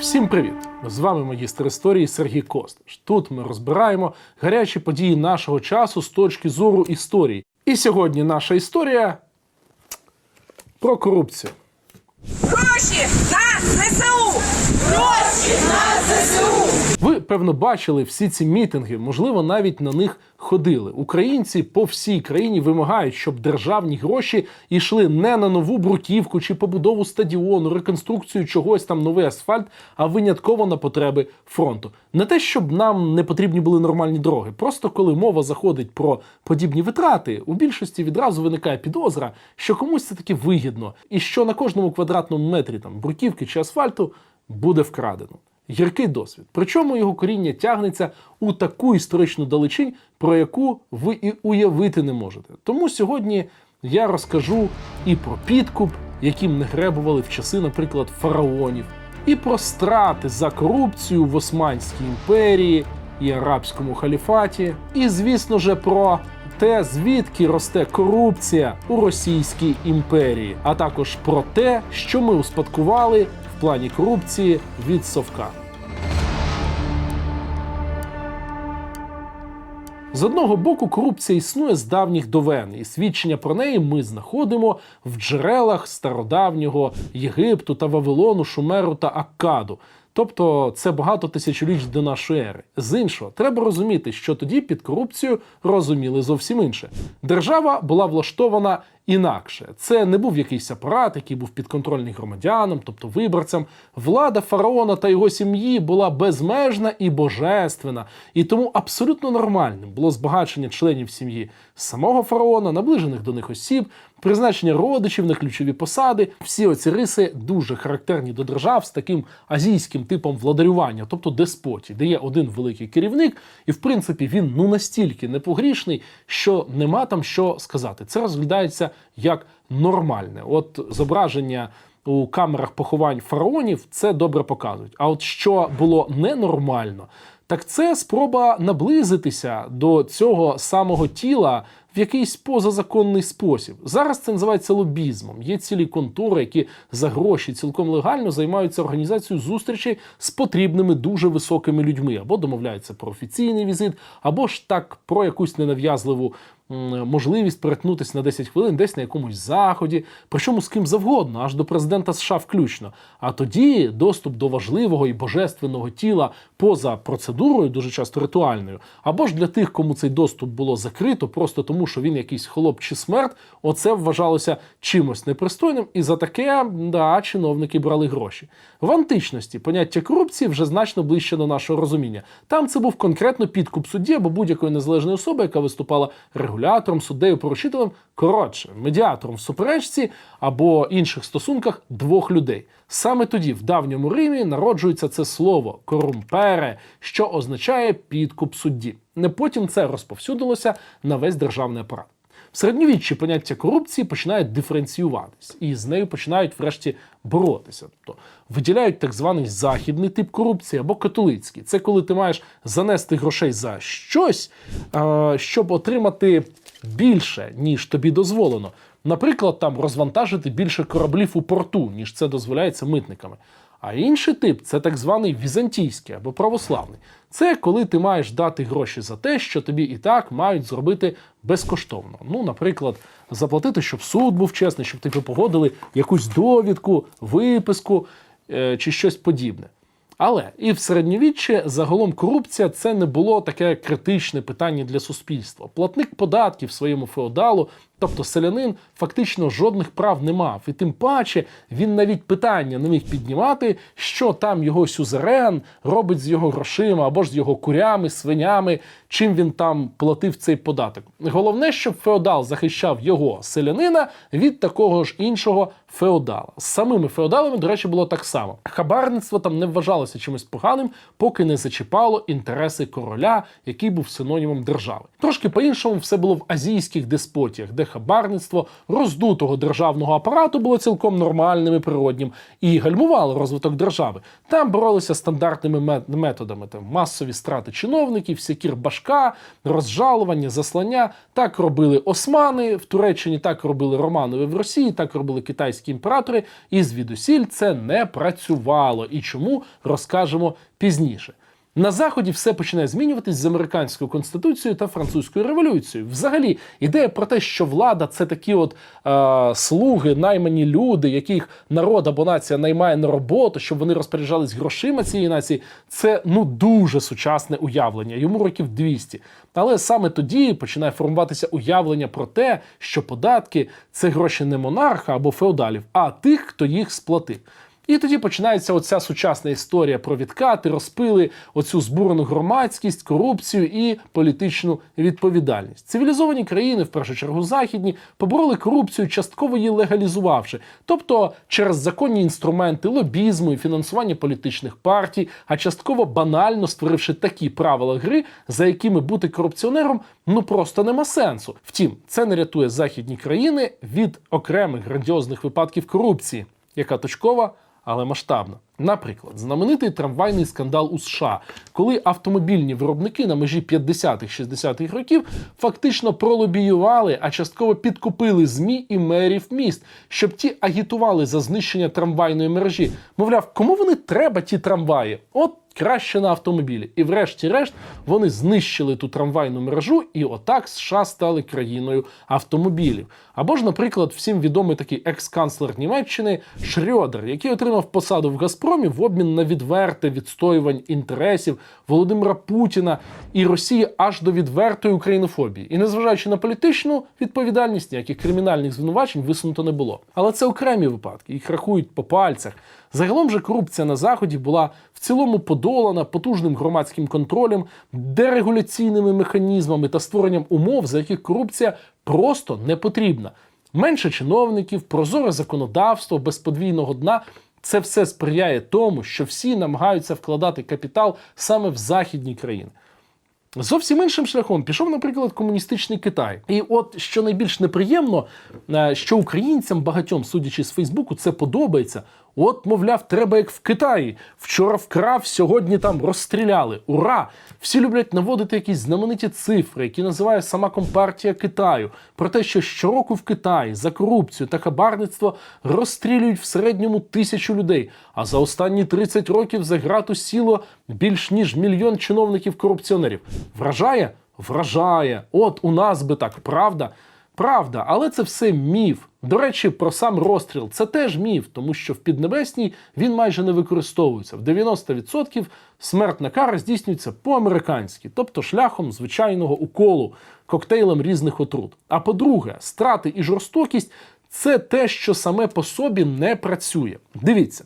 Всім привіт! З вами магістр історії Сергій Костиш. Тут ми розбираємо гарячі події нашого часу з точки зору історії. І сьогодні наша історія про корупцію. Гроші на ЗСУ! Гроші на ЗСУ! Ви певно бачили всі ці мітинги, можливо, навіть на них ходили. Українці по всій країні вимагають, щоб державні гроші йшли не на нову бруківку чи побудову стадіону, реконструкцію чогось там новий асфальт, а винятково на потреби фронту. Не те, щоб нам не потрібні були нормальні дороги. Просто коли мова заходить про подібні витрати, у більшості відразу виникає підозра, що комусь це таки вигідно, і що на кожному квадратному метрі там бруківки чи асфальту буде вкрадено. Гіркий досвід. Причому його коріння тягнеться у таку історичну далечінь, про яку ви і уявити не можете. Тому сьогодні я розкажу і про підкуп, яким не гребували в часи, наприклад, фараонів, і про страти за корупцію в Османській імперії і арабському халіфаті, і, звісно же, про те, звідки росте корупція у Російській імперії, а також про те, що ми успадкували в плані корупції від Совка. З одного боку, корупція існує з давніх довен, і свідчення про неї ми знаходимо в джерелах стародавнього Єгипту та Вавилону, Шумеру та Аккаду. Тобто це багато тисячоліч до нашої ери. З іншого, треба розуміти, що тоді під корупцією розуміли зовсім інше. Держава була влаштована інакше. Це не був якийсь апарат, який був підконтрольний громадянам, тобто виборцям. Влада фараона та його сім'ї була безмежна і божественна, і тому абсолютно нормальним було збагачення членів сім'ї самого фараона, наближених до них осіб, призначення родичів на ключові посади. Всі оці риси дуже характерні до держав з таким азійським типом владарювання, тобто деспоті, де є один великий керівник, і в принципі він ну настільки непогрішний, що нема там що сказати. Це розглядається як нормальне. От зображення. У камерах поховань фараонів це добре показують. А от що було ненормально, так це спроба наблизитися до цього самого тіла в якийсь позазаконний спосіб. Зараз це називається лобізмом. Є цілі контори, які за гроші цілком легально займаються організацією зустрічей з потрібними дуже високими людьми, або домовляються про офіційний візит, або ж так про якусь ненав'язливу можливість перетнутися на 10 хвилин десь на якомусь заході, причому з ким завгодно, аж до президента США включно. А тоді доступ до важливого і божественного тіла поза процедурою, дуже часто ритуальною, або ж для тих, кому цей доступ було закрито, просто тому, що він якийсь хлоп чи смерть, оце вважалося чимось непристойним, і за таке да, чиновники брали гроші. В античності поняття корупції вже значно ближче до нашого розуміння. Там це був конкретно підкуп судді або будь-якої незалежної особи, яка виступала регулятором, суддею, поручителем, коротше, медіатором в суперечці або інших стосунках двох людей. Саме тоді, в давньому Римі, народжується це слово корумпере, що означає підкуп судді. Не потім це розповсюдилося на весь державний апарат. В середньовіччі поняття корупції починають диференціюватись, і з нею починають врешті боротися. Тобто виділяють так званий західний тип корупції або католицький. Це коли ти маєш занести грошей за щось, щоб отримати більше, ніж тобі дозволено. Наприклад, там розвантажити більше кораблів у порту, ніж це дозволяється митниками. А інший тип це так званий візантійський або православний. Це коли ти маєш дати гроші за те, що тобі і так мають зробити безкоштовно. Ну, наприклад, заплатити, щоб суд був чесний, щоб тобі погодили якусь довідку, виписку е, чи щось подібне. Але і в середньовіччі загалом корупція це не було таке критичне питання для суспільства. Платник податків своєму феодалу, тобто селянин, фактично жодних прав не мав. І тим паче він навіть питання не міг піднімати, що там його сюзерен робить з його грошима або ж з його курями, свинями, чим він там платив цей податок. Головне, щоб феодал захищав його селянина від такого ж іншого феодала. З самими феодалами, до речі, було так само. Хабарництво там не вважалося чимось поганим, поки не зачіпало інтереси короля, який був синонімом держави. Трошки по-іншому все було в азійських деспотіях, де хабарництво роздутого державного апарату було цілком нормальним і природнім і гальмувало розвиток держави. Там боролися стандартними методами: там масові страти чиновників, сякір башка, розжалування, заслання. Так робили османи в Туреччині, так робили Романови в Росії, так робили китайські імператори. І звідусіль це не працювало. І чому розкажемо пізніше. На заході все починає змінюватись з американською конституцією та французькою революцією. Взагалі, ідея про те, що влада це такі от е, слуги, наймані люди, яких народ або нація наймає на роботу, щоб вони розпоряджались грошима цієї нації, це ну дуже сучасне уявлення. Йому років 200. Але саме тоді починає формуватися уявлення про те, що податки це гроші не монарха або феодалів, а тих, хто їх сплатив. І тоді починається оця сучасна історія про відкати, розпили, оцю збурену громадськість, корупцію і політичну відповідальність. Цивілізовані країни, в першу чергу західні, побороли корупцію, частково її легалізувавши, тобто через законні інструменти лобізму і фінансування політичних партій, а частково банально створивши такі правила гри, за якими бути корупціонером ну просто нема сенсу. Втім, це не рятує західні країни від окремих грандіозних випадків корупції, яка точкова але масштабно. Наприклад, знаменитий трамвайний скандал у США, коли автомобільні виробники на межі 50-х-60-х років фактично пролобіювали, а частково підкупили ЗМІ і мерів міст, щоб ті агітували за знищення трамвайної мережі. Мовляв, кому вони треба ті трамваї? От краще на автомобілі. І врешті-решт вони знищили ту трамвайну мережу, і отак США стали країною автомобілів. Або ж, наприклад, всім відомий такий екс-канцлер Німеччини Шрьодер, який отримав посаду в Газпромі в обмін на відверте відстоювань інтересів Володимира Путіна і Росії аж до відвертої українофобії. І незважаючи на політичну відповідальність, ніяких кримінальних звинувачень висунуто не було. Але це окремі випадки, їх рахують по пальцях. Загалом же корупція на заході була в цілому подолана потужним громадським контролем, дерегуляційними механізмами та створенням умов, за яких корупція просто не потрібна. Менше чиновників, прозоре законодавство без подвійного дна. Це все сприяє тому, що всі намагаються вкладати капітал саме в західні країни. Зовсім іншим шляхом пішов, наприклад, комуністичний Китай. І от що найбільш неприємно, е, що українцям багатьом, судячи з Фейсбуку, це подобається. От, мовляв, треба як в Китаї. Вчора вкрав, сьогодні там розстріляли. Ура! Всі люблять наводити якісь знамениті цифри, які називає сама компартія Китаю, про те, що щороку в Китаї за корупцію та хабарництво розстрілюють в середньому тисячу людей. А за останні 30 років за грату сіло більш ніж мільйон чиновників-корупціонерів. Вражає? Вражає. От у нас би так, правда? Правда, але це все міф. До речі, про сам розстріл це теж міф, тому що в Піднебесній він майже не використовується. В 90% смертна кара здійснюється по-американськи, тобто шляхом звичайного уколу, коктейлем різних отрут. А по-друге, страти і жорстокість це те, що саме по собі не працює. Дивіться.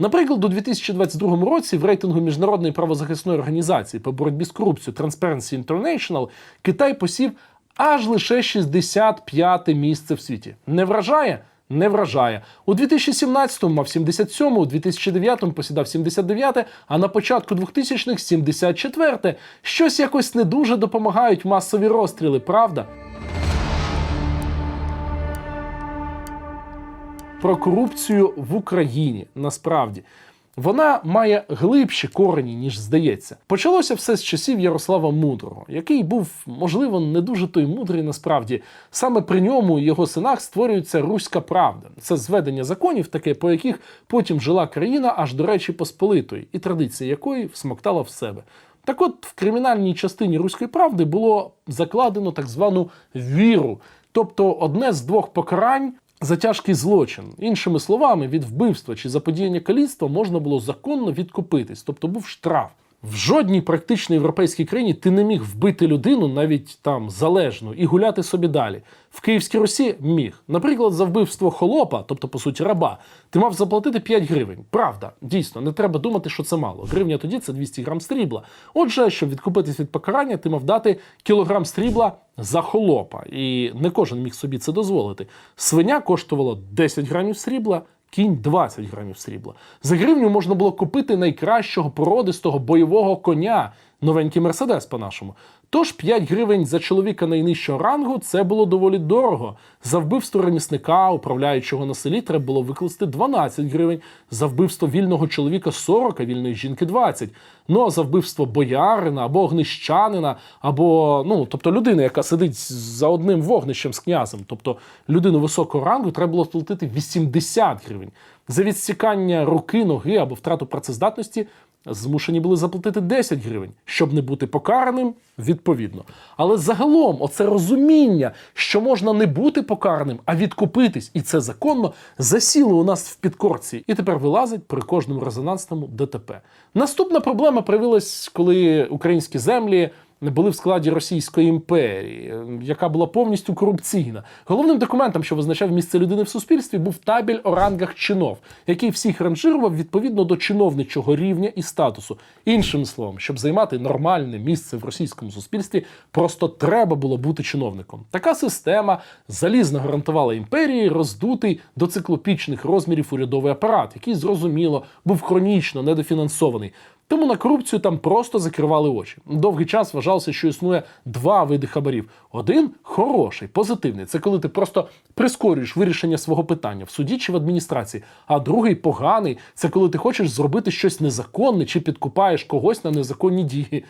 Наприклад, у 2022 році в рейтингу міжнародної правозахисної організації по боротьбі з корупцією Transparency International Китай посів аж лише 65 місце в світі. Не вражає? Не вражає. У 2017-му мав 77, у 2009-му посідав 79, а на початку 2000-х 74. Щось якось не дуже допомагають масові розстріли, правда? Про корупцію в Україні насправді. Вона має глибші корені, ніж здається. Почалося все з часів Ярослава Мудрого, який був, можливо, не дуже той мудрий насправді. Саме при ньому і його синах створюється руська правда. Це зведення законів, таке, по яких потім жила країна, аж до речі, Посполитої, і традиція якої всмоктала в себе. Так от в кримінальній частині руської правди було закладено так звану віру, тобто одне з двох покарань за тяжкий злочин. Іншими словами, від вбивства чи заподіяння каліцтва можна було законно відкупитись, тобто був штраф. В жодній практично європейській країні ти не міг вбити людину навіть там залежну і гуляти собі далі. В Київській Русі міг. Наприклад, за вбивство холопа, тобто по суті раба, ти мав заплатити 5 гривень. Правда, дійсно, не треба думати, що це мало. Гривня тоді це 200 грам стрібла. Отже, щоб відкупитись від покарання, ти мав дати кілограм стрібла за холопа. І не кожен міг собі це дозволити. Свиня коштувала 10 грамів срібла. Кінь 20 грамів срібла. За гривню можна було купити найкращого породистого бойового коня, новенький мерседес по-нашому. Тож 5 гривень за чоловіка найнижчого рангу це було доволі дорого. За вбивство ремісника, управляючого на селі, треба було викласти 12 гривень. За вбивство вільного чоловіка 40, а вільної жінки 20. Ну а за вбивство боярина або огнищанина, або ну, тобто людини, яка сидить за одним вогнищем з князем, тобто людину високого рангу, треба було платити 80 гривень. За відсікання руки, ноги або втрату працездатності змушені були заплатити 10 гривень, щоб не бути покараним, відповідно. Але загалом, оце розуміння, що можна не бути покараним, а відкупитись, і це законно, засіло у нас в підкорці, і тепер вилазить при кожному резонансному ДТП. Наступна проблема проявилась, коли українські землі були в складі Російської імперії, яка була повністю корупційна. Головним документом, що визначав місце людини в суспільстві, був табель о рангах чинов, який всіх ранжирував відповідно до чиновничого рівня і статусу. Іншим словом, щоб займати нормальне місце в російському суспільстві, просто треба було бути чиновником. Така система залізно гарантувала імперії роздутий до циклопічних розмірів урядовий апарат, який зрозуміло був хронічно недофінансований. Тому на корупцію там просто закривали очі. Довгий час вважалося, що існує два види хабарів: один хороший, позитивний це коли ти просто прискорюєш вирішення свого питання в суді чи в адміністрації. А другий поганий це коли ти хочеш зробити щось незаконне чи підкупаєш когось на незаконні дії.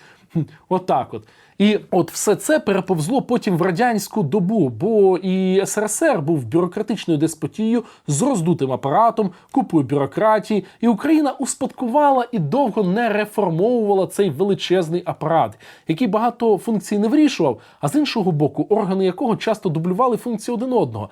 Отак от. І от все це переповзло потім в радянську добу, бо і СРСР був бюрократичною деспотією з роздутим апаратом, купою бюрократії, і Україна успадкувала і довго не реформовувала цей величезний апарат, який багато функцій не вирішував, а з іншого боку, органи якого часто дублювали функції один одного.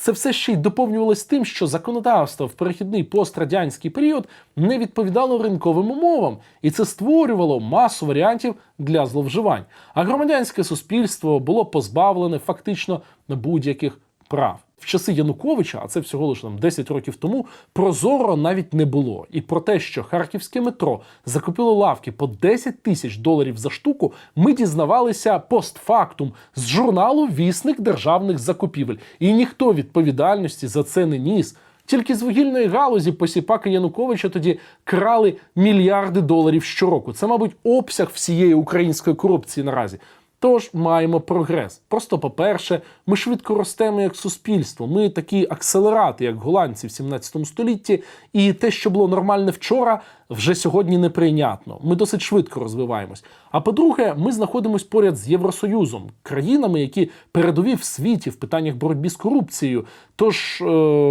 Це все ще й доповнювалось тим, що законодавство в перехідний пострадянський період не відповідало ринковим умовам, і це створювало масу варіантів для зловживань. А громадянське суспільство було позбавлене фактично будь-яких прав. В часи Януковича, а це всього лише там 10 років тому, прозоро навіть не було. І про те, що харківське метро закупило лавки по 10 тисяч доларів за штуку, ми дізнавалися постфактум з журналу Вісник державних закупівель. І ніхто відповідальності за це не ніс. Тільки з вугільної галузі посіпаки Януковича тоді крали мільярди доларів щороку. Це, мабуть, обсяг всієї української корупції наразі. Тож маємо прогрес. Просто, по-перше, ми швидко ростемо як суспільство. Ми такі акселерати, як голландці в 17 столітті, і те, що було нормальне вчора, вже сьогодні неприйнятно. Ми досить швидко розвиваємось. А по-друге, ми знаходимося поряд з Євросоюзом, країнами, які передові в світі в питаннях боротьби з корупцією. Тож е,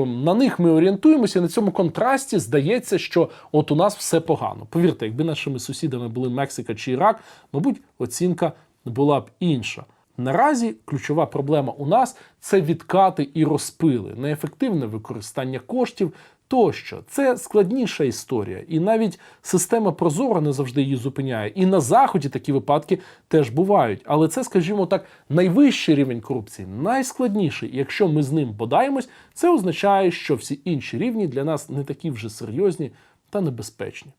на них ми орієнтуємося. і На цьому контрасті здається, що от у нас все погано. Повірте, якби нашими сусідами були Мексика чи Ірак, мабуть, оцінка була б інша. Наразі ключова проблема у нас це відкати і розпили, неефективне використання коштів тощо. Це складніша історія, і навіть система Прозоро не завжди її зупиняє. І на заході такі випадки теж бувають. Але це, скажімо так, найвищий рівень корупції, найскладніший. Якщо ми з ним бодаємось, це означає, що всі інші рівні для нас не такі вже серйозні та небезпечні.